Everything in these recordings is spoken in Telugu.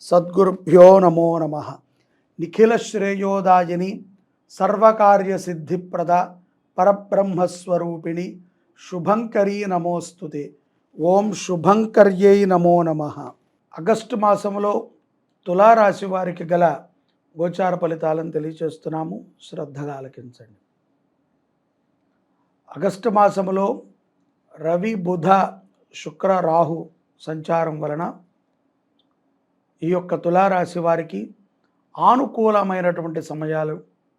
సద్గురుభ్యో నమో నమ. నిఖిల శ్రేయోదాయిని సర్వకార్య సిద్ధిప్రద పరబ్రహ్మస్వరూపిణి శుభంకరీ నమోస్తుతే. ఓం శుభంకర్యై నమో నమ. ఆగస్టు మాసంలో తులారాశి వారికి గల గోచార ఫలితాలను తెలియచేస్తున్నాము శ్రద్ధగా ఆలకించండి. ఆగస్టు మాసములో రవి బుధ శుక్ర రాహు సంచారం వలన ఈ యొక్క తులారాశి వారికి ఆనుకూలమైనటువంటి సమయాలు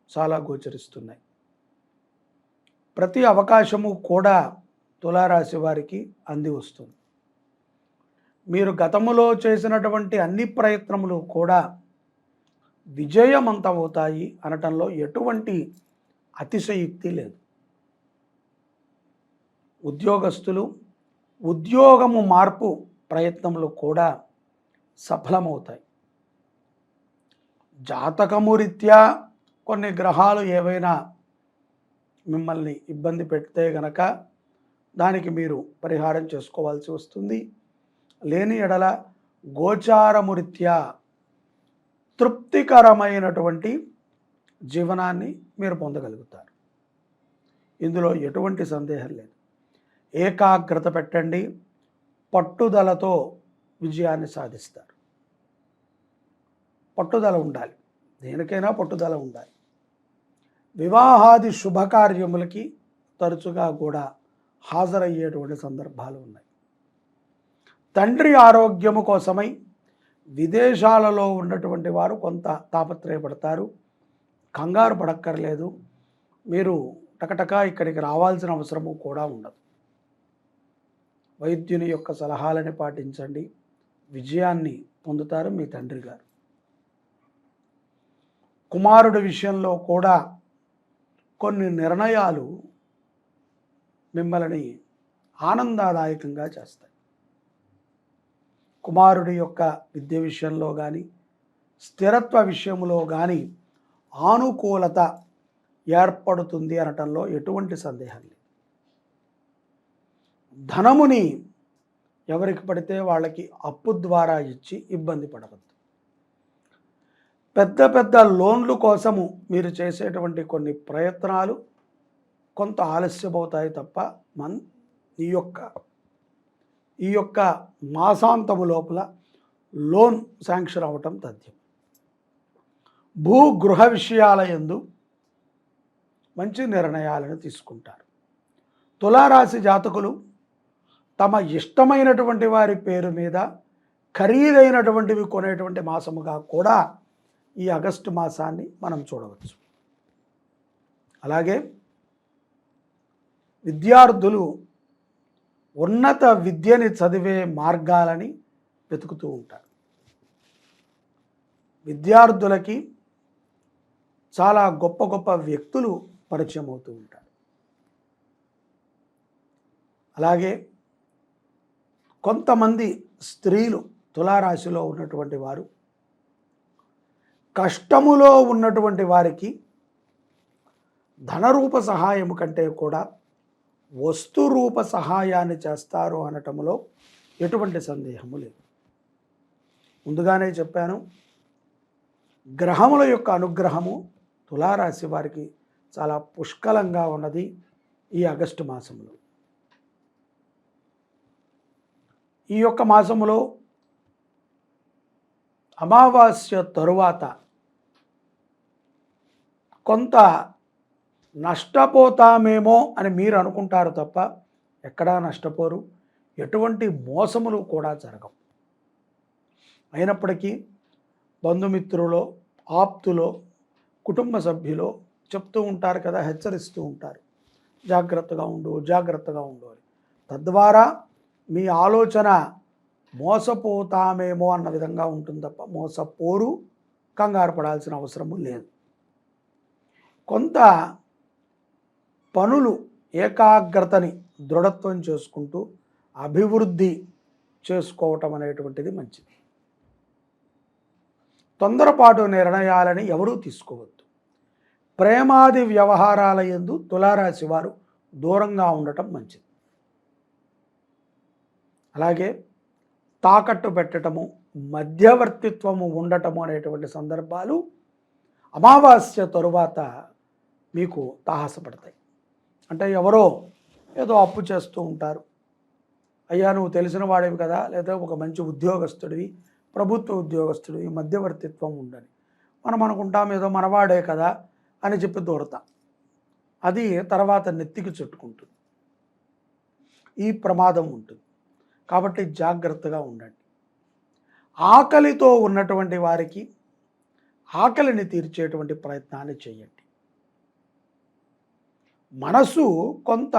చాలా గోచరిస్తున్నాయి. ప్రతి అవకాశము కూడా తులారాశి వారికి అంది వస్తుంది. మీరు గతములో చేసినటువంటి అన్ని ప్రయత్నములు కూడా విజయవంతమవుతాయి అనటంలో ఎటువంటి అతిశయుక్తి లేదు. ఉద్యోగస్తులు ఉద్యోగము మార్పు ప్రయత్నములు కూడా సఫలమవుతాయి. జాతకము రీత్యా కొన్ని గ్రహాలు ఏవైనా మిమ్మల్ని ఇబ్బంది పెడితే గనక దానికి మీరు పరిహారం చేసుకోవాల్సి వస్తుంది. లేని ఎడల గోచారము రీత్యా తృప్తికరమైనటువంటి జీవనాన్ని మీరు పొందగలుగుతారు. ఇందులో ఎటువంటి సందేహం లేదు. ఏకాగ్రత పెట్టండి. పట్టుదలతో విజయాన్ని సాధిస్తారు. పట్టుదల ఉండాలి. దేనికైనా పట్టుదల ఉండాలి. వివాహాది శుభకార్యములకి తరచుగా కూడా హాజరయ్యేటువంటి సందర్భాలు ఉన్నాయి. తండ్రి ఆరోగ్యము కోసమై విదేశాలలో ఉన్నటువంటి వారు కొంత తాపత్రయపడతారు. కంగారు పడక్కర్లేదు. మీరు టకటకా ఇక్కడికి రావాల్సిన అవసరము కూడా ఉండదు. వైద్యుని యొక్క సలహాలని పాటించండి. విజయాన్ని పొందుతారు మీ తండ్రి గారు. కుమారుడి విషయంలో కూడా కొన్ని నిర్ణయాలు మిమ్మల్ని ఆనందదాయకంగా చేస్తాయి. కుమారుడి యొక్క విద్య విషయంలో కానీ స్థిరత్వ విషయంలో కానీ ఆనుకూలత ఏర్పడుతుంది అనటంలో ఎటువంటి సందేహం లేదు. ధనముని ఎవరికి పడితే వాళ్ళకి అప్పు ద్వారా ఇచ్చి ఇబ్బంది పడవద్దు. పెద్ద పెద్ద లోన్లు కోసము మీరు చేసేటువంటి కొన్ని ప్రయత్నాలు కొంత ఆలస్యమవుతాయి తప్ప మన్ ఈ యొక్క ఈ యొక్క మాసాంతము లోపల లోన్ శాంక్షన్ అవ్వటం తథ్యం. భూ గృహ విషయాల ఎందు మంచి నిర్ణయాలను తీసుకుంటారు. తులారాశి జాతకులు తమ ఇష్టమైనటువంటి వారి పేరు మీద ఖరీదైనటువంటివి కొనేటువంటి మాసముగా కూడా ఈ ఆగస్టు మాసాన్ని మనం చూడవచ్చు. అలాగే విద్యార్థులు ఉన్నత విద్యని చదివే మార్గాలని వెతుకుతూ ఉంటారు. విద్యార్థులకి చాలా గొప్ప గొప్ప వ్యక్తులు పరిచయం అవుతూ ఉంటారు. అలాగే కొంతమంది స్త్రీలు తులారాశిలో ఉన్నటువంటి వారు కష్టములో ఉన్నటువంటి వారికి ధనరూప సహాయం కంటే కూడా వస్తు రూప సహాయాన్ని చేస్తారు అనటంలో ఎటువంటి సందేహము లేదు. ముందుగానే చెప్పాను గ్రహముల యొక్క అనుగ్రహము తులారాశి వారికి చాలా పుష్కలంగా ఉన్నది ఈ ఆగస్టు మాసంలో. ఈ యొక్క మాసములో అమావాస్య తరువాత కొంత నష్టపోతామేమో అని మీరు అనుకుంటారు తప్ప ఎక్కడా నష్టపోరు. ఎటువంటి మోసములు కూడా జరగవు. అయినప్పటికీ బంధుమిత్రులో ఆప్తులో కుటుంబ సభ్యులో చెప్తూ ఉంటారు కదా హెచ్చరిస్తూ ఉంటారు. జాగ్రత్తగా ఉండు జాగ్రత్తగా ఉండు అని. తద్వారా మీ ఆలోచన మోసపోతామేమో అన్న విధంగా ఉంటుంది తప్ప మోసపోరు కంగారు పడాల్సిన అవసరము లేదు. కొంత పనులు ఏకాగ్రతని దృఢత్వం చేసుకుంటూ అభివృద్ధి చేసుకోవటం అనేటువంటిది మంచిది. తొందరపాటు నిర్ణయాలని ఎవరూ తీసుకోవద్దు. ప్రేమాది వ్యవహారాల యందు తులారాశి వారు దూరంగా ఉండటం మంచిది. అలాగే తాకట్టు పెట్టటము మధ్యవర్తిత్వము ఉండటము అనేటువంటి సందర్భాలు అమావాస్య తరువాత మీకు తాహసపడతాయి. అంటే ఎవరో ఏదో అప్పు చేస్తూ ఉంటారు. అయ్యా నువ్వు తెలిసిన వాడివి కదా లేదా ఒక మంచి ఉద్యోగస్తుడివి ప్రభుత్వ ఉద్యోగస్తుడివి మధ్యవర్తిత్వం ఉండని. మనం అనుకుంటాం ఏదో మనవాడే కదా అని చెప్పి దూరతాం. అది తర్వాత నెత్తికి చుట్టుకుంటుంది. ఈ ప్రమాదం ఉంటుంది. కాబట్టి జాగ్రత్తగా ఉండండి. ఆకలితో ఉన్నటువంటి వారికి ఆకలిని తీర్చేటువంటి ప్రయత్నాన్ని చేయండి. మనసు కొంత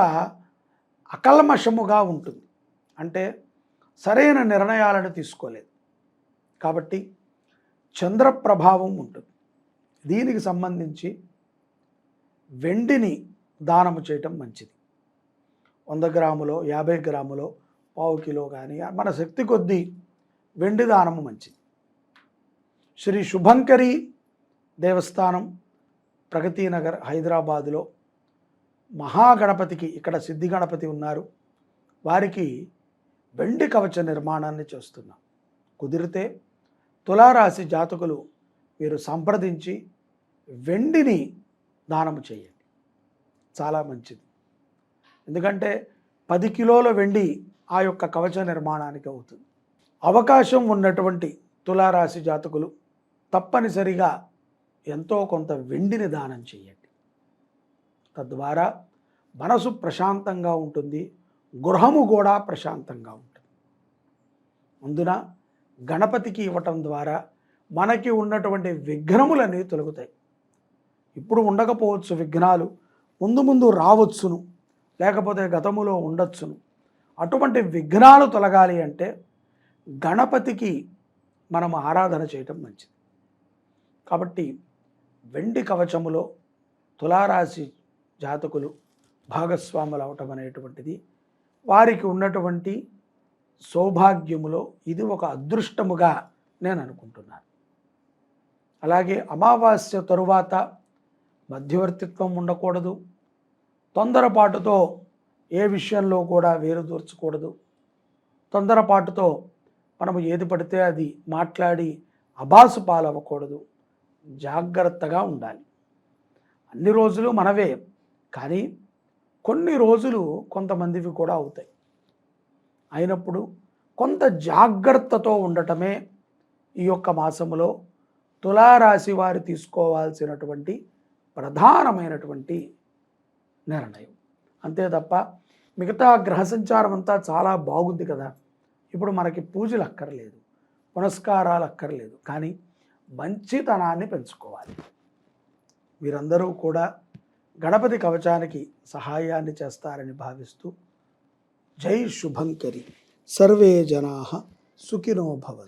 అకల్మషముగా ఉంటుంది. అంటే సరైన నిర్ణయాలను తీసుకోలేదు. కాబట్టి చంద్ర ప్రభావం ఉంటుంది. దీనికి సంబంధించి వెండిని దానము చేయటం మంచిది. వంద గ్రాములో యాభై గ్రాములో పావు కిలో కానీ మన శక్తి కొద్దీ వెండి దానము మంచిది. శ్రీ శుభంకరి దేవస్థానం ప్రగతినగర్ హైదరాబాదులో మహాగణపతికి ఇక్కడ సిద్ధి గణపతి ఉన్నారు. వారికి వెండి కవచ నిర్మాణాన్ని చేస్తున్నాం. కుదిరితే తులారాశి జాతకులు మీరు సంప్రదించి వెండిని దానము చేయండి. చాలా మంచిది. ఎందుకంటే పది కిలోల వెండి ఆ యొక్క కవచ నిర్మాణానికి అవుతుంది. అవకాశం ఉన్నటువంటి తులారాశి జాతకులు తప్పనిసరిగా ఎంతో కొంత వెండిని దానం చేయండి. తద్వారా మనసు ప్రశాంతంగా ఉంటుంది గృహము కూడా ప్రశాంతంగా ఉంటుంది. అందున గణపతికి ఇవ్వటం ద్వారా మనకి ఉన్నటువంటి విఘ్నములన్నీ తొలగుతాయి. ఇప్పుడు ఉండకపోవచ్చు విఘ్నాలు ముందు ముందు రావచ్చును లేకపోతే గతములో ఉండొచ్చును. అటువంటి విఘ్నాలు తొలగాలి అంటే గణపతికి మనం ఆరాధన చేయటం మంచిది. కాబట్టి వెండి కవచములో తులారాశి జాతకులు భాగస్వాములు అవటం అనేటువంటిది వారికి ఉన్నటువంటి సౌభాగ్యములో ఇది ఒక అదృష్టముగా నేను అనుకుంటున్నాను. అలాగే అమావాస్య తరువాత మధ్యవర్తిత్వం ఉండకూడదు. తొందరపాటుతో ఏ విషయంలో కూడా వేరుదూర్చకూడదు తొందరపాటుతో మనము ఏది పడితే అది మాట్లాడి అబాసు పాలవ్వకూడదు. జాగ్రత్తగా ఉండాలి. అన్ని రోజులు మనవే కానీ కొన్ని రోజులు కొంతమందివి కూడా అవుతాయి. అయినప్పుడు కొంత జాగ్రత్తతో ఉండటమే ఈ యొక్క మాసములో తులారాశి వారు తీసుకోవాల్సినటువంటి ప్రధానమైనటువంటి నిర్ణయం. అంతే తప్ప మిగతా గ్రహ సంచారం అంతా చాలా బాగుంది కదా. ఇప్పుడు మనకి పూజలు అక్కర్లేదు పునస్కారాలు అక్కర్లేదు కానీ మంచితనాన్ని పెంచుకోవాలి. మీరందరూ కూడా గణపతి కవచానికి సహాయాన్ని చేస్తారని భావిస్తూ జై శుభంకరి. సర్వే జనా సుఖినో భవంతు.